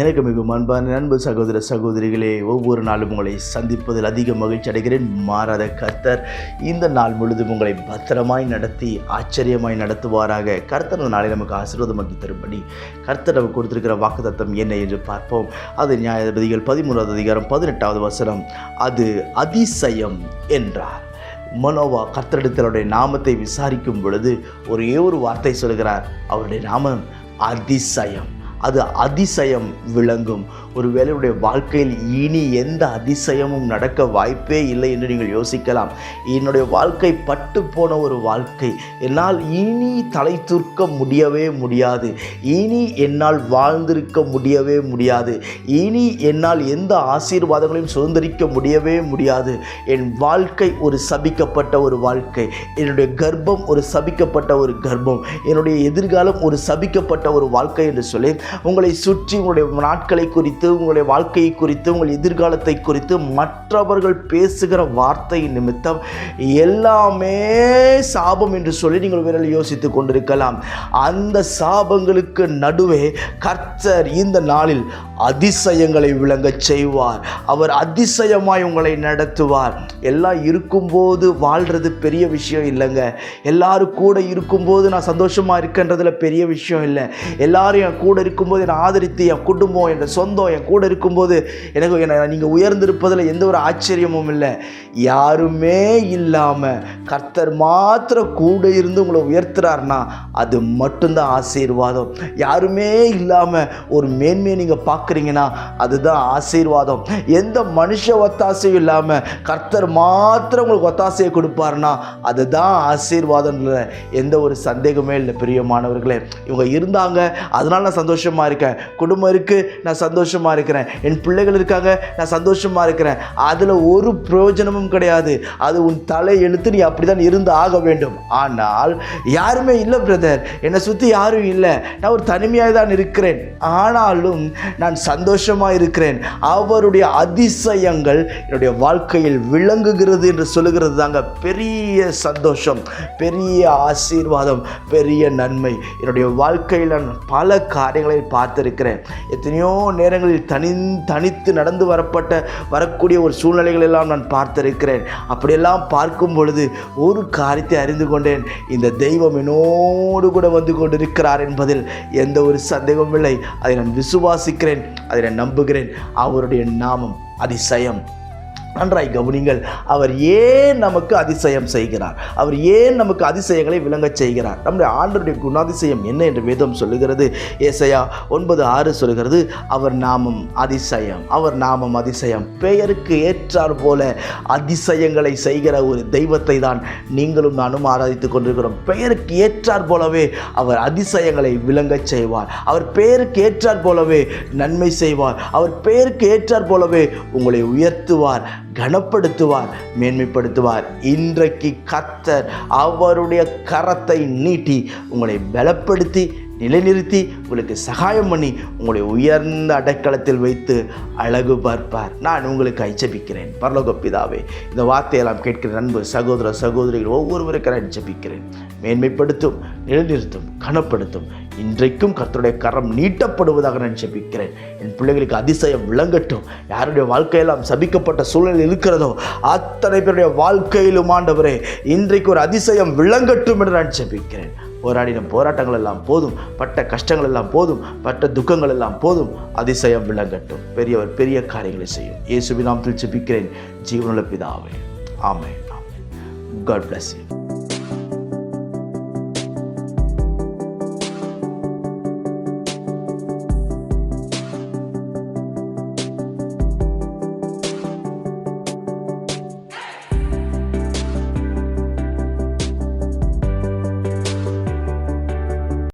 எனக்கு மிகவும் அன்பான நண்பு சகோதர சகோதரிகளே ஒவ்வொரு நாளும் உங்களை சந்திப்பதில் அதிக மகிழ்ச்சி அடைகிறேன். மாறாத கர்த்தர் இந்த நாள் முழுதும் உங்களை பத்திரமாய் நடத்தி ஆச்சரியமாய் நடத்துவாராக. கர்த்தர் இந்த நாளை நமக்கு ஆசீர்வாதமாக்கி தரும்படி கர்த்தர் நமக்கு கொடுத்திருக்கிற வாக்குத்தத்தம் என்ன என்று பார்ப்போம். அது நியாயாதிபதிகள் பதிமூன்றாவது அதிகாரம் பதினெட்டாவது வசனம். அது அதிசயம் என்றார். மனோவா கர்த்தரிடத்தினுடைய நாமத்தை விசாரிக்கும் பொழுது ஒரே ஒரு வார்த்தை சொல்கிறார் அவருடைய நாமம் அதிசயம். அது அதிசயம் விளங்கும். ஒருவேளை உடைய வாழ்க்கையில் இனி எந்த அதிசயமும் நடக்க வாய்ப்பே இல்லை என்று நீங்கள் யோசிக்கலாம். என்னுடைய வாழ்க்கை பட்டு போன ஒரு வாழ்க்கை. என்னால் இனி தலை தூர்க்க முடியவே முடியாது. இனி என்னால் வாழ்ந்திருக்க முடியவே முடியாது. இனி என்னால் எந்த ஆசீர்வாதங்களையும் சுதந்திரிக்க முடியவே முடியாது. என் வாழ்க்கை ஒரு சபிக்கப்பட்ட ஒரு வாழ்க்கை. என்னுடைய கர்ப்பம் ஒரு சபிக்கப்பட்ட ஒரு கர்ப்பம். என்னுடைய எதிர்காலம் ஒரு சபிக்கப்பட்ட ஒரு வாழ்க்கை என்று சொல்லி உங்களை சுற்றி உங்களுடைய நாட்களை குறித்து உங்களுடைய வாழ்க்கையை குறித்து உங்கள் எதிர்காலத்தை குறித்து மற்றவர்கள் பேசுகிற வார்த்தை நிமித்தம் எல்லாமே சாபம் என்று சொல்லி நீங்கள் விரல் யோசித்து கொண்டிருக்கலாம். அந்த சாபங்களுக்கு நடுவே கர்த்தர் இந்த நாளில் அதிசயங்களை விளங்கச் செய்வார். அவர் அதிசயமாய் உங்களை நடத்துவார். எல்லாம் இருக்கும்போது வாழ்கிறது பெரிய விஷயம் இல்லைங்க. எல்லாரும் கூட இருக்கும்போது நான் சந்தோஷமாக இருக்கின்றதில் பெரிய விஷயம் இல்லை. எல்லாரும் என் கூட இருக்கும் இருக்கும்போது என்னை ஆதரித்து என் குடும்பம் என் சொந்தம் என் கூட இருக்கும்போது எனக்கு என்னை நீங்கள் உயர்ந்திருப்பதில் எந்த ஒரு ஆச்சரியமும் இல்லை. யாருமே இல்லாமல் கர்த்தர் மாத்திர கூட இருந்து உங்களை உயர்த்துறாருனா அது மட்டும்தான் ஆசீர்வாதம். யாருமே இல்லாமல் ஒரு மேன்மையை நீங்கள் பார்க்குறீங்கன்னா அதுதான் ஆசீர்வாதம். எந்த மனுஷ ஒத்தாசையும் இல்லாமல் கர்த்தர் மாத்திரம் உங்களுக்கு ஒத்தாசையை கொடுப்பாருனா அதுதான் ஆசீர்வாதம்ல எந்த ஒரு சந்தேகமே இல்லை பிரியமானவர்களே. இவங்க இருந்தாங்க அதனால நான் சந்தோஷமாக இருக்கேன். குடும்பம் இருக்குது நான் சந்தோஷமாக இருக்கிறேன். என் பிள்ளைகள் இருக்காங்க நான் சந்தோஷமாக இருக்கிறேன். அதில் ஒரு பிரயோஜனமும் கிடையாது. அது உன் தலை எழுத்து நீ அப்படி தான் இருந்து ஆக வேண்டும். ஆனால் யாருமே இல்லை பிரதர் என்னை சுற்றி யாரும் இல்லை. நான் ஒரு தனிமையாக தான் இருக்கிறேன். ஆனாலும் நான் சந்தோஷமாக இருக்கிறேன். அவருடைய அதிசயங்கள் என்னுடைய வாழ்க்கையில் விளங்குகிறது என்று சொல்லுகிறது தாங்க. பெரிய சந்தோஷம் பெரிய ஆசீர்வாதம் பெரிய நன்மை. என்னுடைய வாழ்க்கையில் நான் பல காரியங்களை பார்த்திருக்கிறேன். எத்தனையோ நேரங்களில் தனி தனித்து நடந்து வரப்பட்ட வரக்கூடிய ஒரு சூழ்நிலைகள் எல்லாம் நான் பார்த்திருக்கிறேன். அப்படியெல்லாம் பார்க்கும் பொழுது ஒரு காரியத்தை அறிந்து கொண்டேன். இந்த தெய்வம் என்னோடு கூட வந்து கொண்டிருக்கிறார் என்பதில் எந்த ஒரு சந்தேகமும் இல்லை அதை நான் விசுவாசிக்கிறேன் அதை நான் நம்புகிறேன். அவருடைய நாமம் அதிசயம். நன்றாய் கவனிங்கள். அவர் ஏன் நமக்கு அதிசயம் செய்கிறார்? அவர் ஏன் நமக்கு அதிசயங்களை விளங்கச் செய்கிறார்? நம்முடைய ஆண்டருடைய குணாதிசயம் என்ன என்று வேதம் சொல்லுகிறது. ஏசையா ஒன்பது ஆறு சொல்லுகிறது அவர் நாமம் அதிசயம் அவர் நாமம் அதிசயம். பெயருக்கு ஏற்றார் போல அதிசயங்களை செய்கிற ஒரு தெய்வத்தை தான் நீங்களும் நானும் ஆராதித்துக் கொண்டிருக்கிறோம். பெயருக்கு ஏற்றார் போலவே அவர் அதிசயங்களை விளங்கச் செய்வார். அவர் பெயருக்கு ஏற்றார் போலவே நன்மை செய்வார். அவர் பெயருக்கு ஏற்றார் போலவே உங்களை உயர்த்துவார். கனப்படுத்துவார் மேன்மைப்படுத்துவார். இன்றைக்கு கத்தர் அவருடைய கரத்தை நீட்டி உங்களை பலப்படுத்தி நிலைநிறுத்தி உங்களுக்கு சகாயம் பண்ணி உங்களை உயர்ந்த அடைக்கலத்தில் வைத்து அழகு பார்ப்பார். நான் உங்களுக்கு அச்சபிக்கிறேன் பரலோக பிதாவே இந்த வார்த்தையெல்லாம் கேட்கிற நண்பு சகோதர சகோதரிகள் ஒவ்வொருவருக்கு நான் மேன்மைப்படுத்தும் நிலைநிறுத்தும் கனப்படுத்தும் இன்றைக்கும் கர்த்தருடைய கரம் நீட்டப்படுவதாக நான் ஜெபிக்கிறேன் என் பிள்ளைகளுக்கு அதிசயம் விளங்கட்டும். யாருடைய வாழ்க்கையெல்லாம் சபிக்கப்பட்ட சூழ்நிலை இருக்கிறதோ அத்தனை பேருடைய வாழ்க்கையிலும் ஆண்டவரே இன்றைக்கு ஒரு அதிசயம் விளங்கட்டும் என்று நான் ஜெபிக்கிறேன் போராடின போராட்டங்கள் எல்லாம் போதும் பட்ட கஷ்டங்கள் எல்லாம் போதும் பட்ட துக்கங்கள் எல்லாம் போதும் அதிசயம் விளங்கட்டும். பெரியவர் பெரிய காரியங்களை செய்யும். இயேசுவின் நாமத்தில் ஜெபிக்கிறேன். ஜீவனுள்ள பிதாவே. ஆமே ஆமென். God bless you